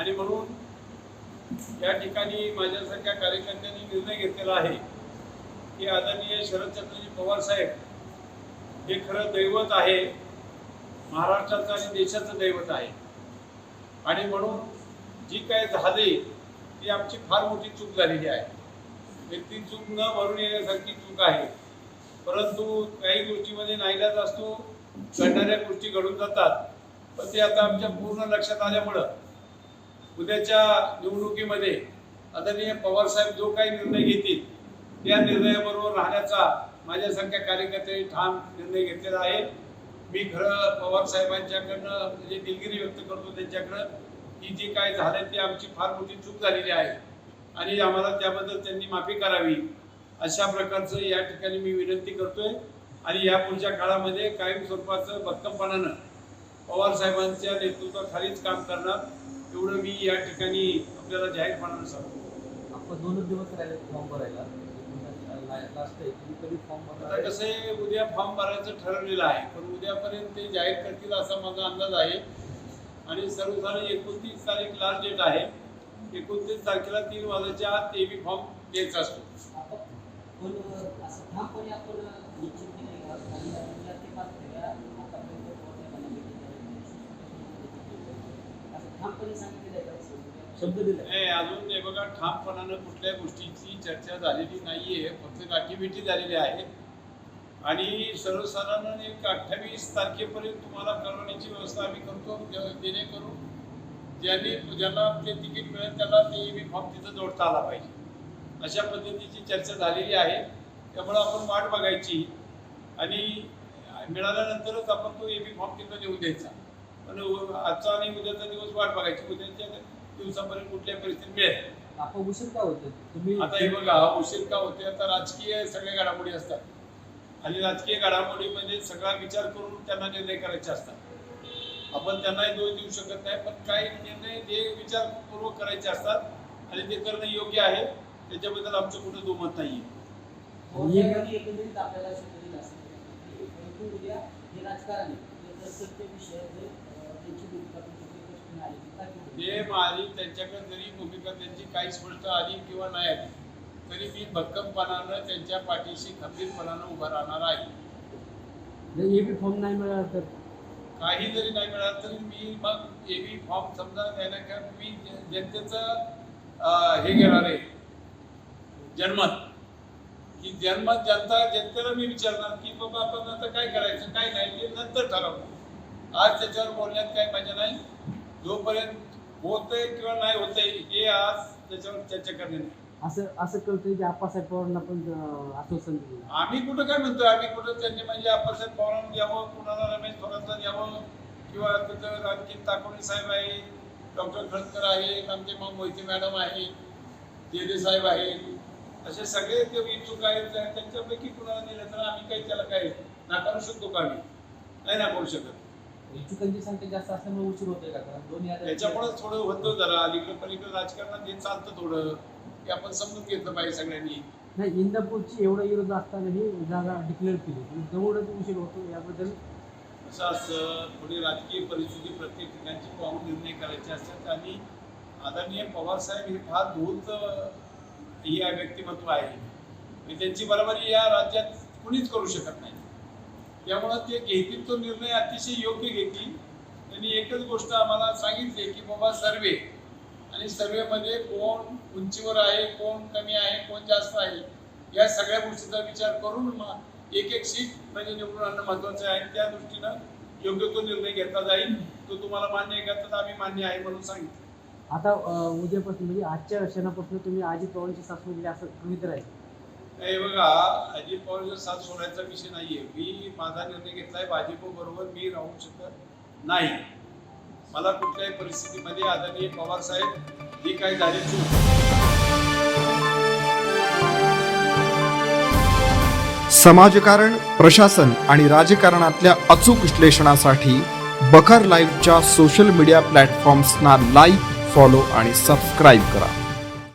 आणि म्हणून या ठिकाणी माझ्यासारख्या कार्यकर्त्यांनी निर्णय घेतलेला आहे की आदरणीय शरदचंद्रजी पवार साहेब हे खरं दैवत आहे महाराष्ट्राचं आणि देशाचं दैवत आहे. आणि म्हणून जी काय झाली ती आमची फार मोठी चूक झालेली आहे. आणि ती चूक न भरून येण्यासारखी चूक आहे. परंतु काही गोष्टीमध्ये नाहीलाच असतो घडणाऱ्या गोष्टी घडून जातात. पण ते आता आमच्या पूर्ण लक्षात आल्यामुळं उद्याच्या निवडणुकीमध्ये आदरणीय पवारसाहेब जो काही निर्णय घेतील त्या निर्णयाबरोबर राहण्याचा माझ्यासारख्या कार्यकर्त्यांनी ठाम निर्णय घेतलेला आहे. मी खरं पवारसाहेबांच्याकडनं म्हणजे दिलगिरी व्यक्त करतो त्यांच्याकडं की जे काय झालं ते आमची फार मोठी चूक झालेली आहे आणि आम्हाला त्याबद्दल त्यांनी माफी करावी. अशा प्रकारचं या ठिकाणी मी विनंती करतोय आणि या पुढच्या काळामध्ये कायम स्वरूपाचं भक्कमपणानं पवार साहेबांच्या नेतृत्वाखालीच काम करणार. एवढं मी या ठिकाणी आपल्याला जाहीरपणानं सांगतो आपण दोनच दिवस राहिले फॉर्म भरायला. आता कसं आहे उद्या फॉर्म भरायचं ठरवलेलं आहे पण उद्यापर्यंत ते जाहीर करतील असा माझा अंदाज आहे. आणि सर्वसाधारण एकोणतीस तारीख लास्ट डेट आहे. एकोणतीस तारखेला तीन वाजायच्या आत ते बी फॉर्म द्यायचा असतो आपण पण असं ठामपणे आपण निश्चित केले का आणि आपल्या ते पाच फेऱ्या आतापर्यंत पोहोचण्याला भेटलेल्या असं ठामपणे सांगितलेलं आहे का शब्द दिला. अजून हे बघा ठामपणानं कुठल्या गोष्टीची चर्चा झालेली नाहीये. फक्त गाठीभेटी झालेली आहे. आणि सर्वसाधारण एक अठ्ठावीस तारखेपर्यंत तुम्हाला कळवण्याची व्यवस्था आम्ही करतो. जेणेकरून ज्यांनी ज्यांना ते तिकीट मिळेल त्याला ते बी फॉर्म तिथं जोडता आला पाहिजे. अशा पद्धतीची चर्चा झालेली आहे. त्यामुळं आपण वाट बघायची. आणि मिळाल्यानंतरच आपण तो एबी फॉर्म तिथं देऊन द्यायचा. पण आजचा आणि उद्याचा दिवस वाट बघायची. उद्याच्या दिवसापर्यंत कुठल्या परिस्थितीत मिळेल? आपण उशीर का होतं तुम्ही आता हे बघा उशीर का होते आता राजकीय सगळ्या घडामोडी असतात. आणि राजकीय घडामोडीमध्ये सगळा विचार करून त्यांना निर्णय करायचे असतात. आपण त्यांनाही दोष देऊ शकत नाही पण काही निर्णय जे विचारपूर्वक करायचे असतात आणि ते करणं योग्य आहे त्याच्याबद्दल आमचं कुठं दुमत नाही एकंदरीत आपल्याला आली ती माझी त्यांच्याकडे जरी भूमिका त्यांची काही स्पष्ट आली किंवा नाही आली तरी मी भक्कमपणानं त्यांच्या पाठीशी खंबीरपणानं उभा राहणार आहे. एबी फॉर्म नाही मिळाला तर? काही जरी नाही मिळालं तरी मी मग एबी फॉर्म समजा द्यायला का मी जनतेचं हे घेणार आहे. जन्मत. की जन्मत जनता जनतेला मी विचारणार की बाबा आपण आता काय करायचं काय नाही ते नंतर ठरवणार. आज त्याच्यावर बोलण्यात काही मजा नाही जोपर्यंत होतंय किंवा नाही होतंय हे आज त्याच्यावर चर्चा करणे नाही. असं असं कळतं की आप्पासाहेब पवारांना पण अं, आश्वासन दिलं आम्ही कुठं काय म्हणतोय? आम्ही कुठं त्यांनी म्हणजे आप्पासाहेब पवारांना द्यावं कुणाला रमेश थोरातला द्यावं किंवा तिथं आणखी ताकोणी साहेब आहे डॉक्टर खडकर आहे आमचे मग मोहिते मॅडम आहे जेदे साहेब आहे असे सगळे ते इच्छुक आहेत त्यांच्यापैकी कुणाला दिलं तर आम्ही काही त्याला काय नाकारू शकतो का आम्ही? नाही नाकारू शकत. इच्छुकांची संख्या जास्त असल्यामुळे उशीर होतोय का? कारण दोन्ही आता- त्याच्यामुळे थोडं होतं जरा. अलीकडे पलीकडे राजकारणात हे चालतं थोडं की आपण समजून घेतलं पाहिजे सगळ्यांनी. नाही इंदापूरची एवढा विरोध असतानाही जागा डिक्लेअर केली. जवळच उशीर होतो याबद्दल. असं असं थोडी राजकीय परिस्थिती प्रत्येक ठिकाणची पाहून निर्णय करायचे असतात. आणि आदरणीय पवार साहेब हे फार धूर्त ही व्यक्तिमत्व आहे. त्यांची बरोबरी या राज्यात कुणीच करू शकत नाही. त्यामुळं ते घेतील तो निर्णय अतिशय योग्य घेतील. त्यांनी एकच गोष्ट आम्हाला सांगितली की बाबा सर्वे. आणि सर्वेमध्ये कोण उंचीवर आहे कोण कमी आहे कोण जास्त आहे या सगळ्या गोष्टीचा विचार करून मग एक एक सीट म्हणजे निवडून आणणं महत्वाचं आहे. त्या दृष्टीनं योग्य तो निर्णय घेतला जाईल. तो तुम्हाला मान्य आहे का? तर आम्ही मान्य आहे म्हणून सांगितलं. आता उद्यापासून म्हणजे आजच्या क्षणापासून तुम्ही अजित पवारांची सासू म्हणजे असं गृहित राहील नाही बघा अजित पवारचा साथ सोडायचा विषय नाहीये. मी माझा निर्णय घेतलाय भाजप बरोबर मी राहू शकत नाही. मला कुठल्याही परिस्थितीमध्ये आदरणीय पवार साहेब जी काही झाली चूक? समाजकारण प्रशासन आणि राजकारणातल्या अचूक विश्लेषणासाठी बखर लाईव्हच्या सोशल मीडिया प्लॅटफॉर्म्सना लाईक फॉलो आणि सबस्क्राईब करा.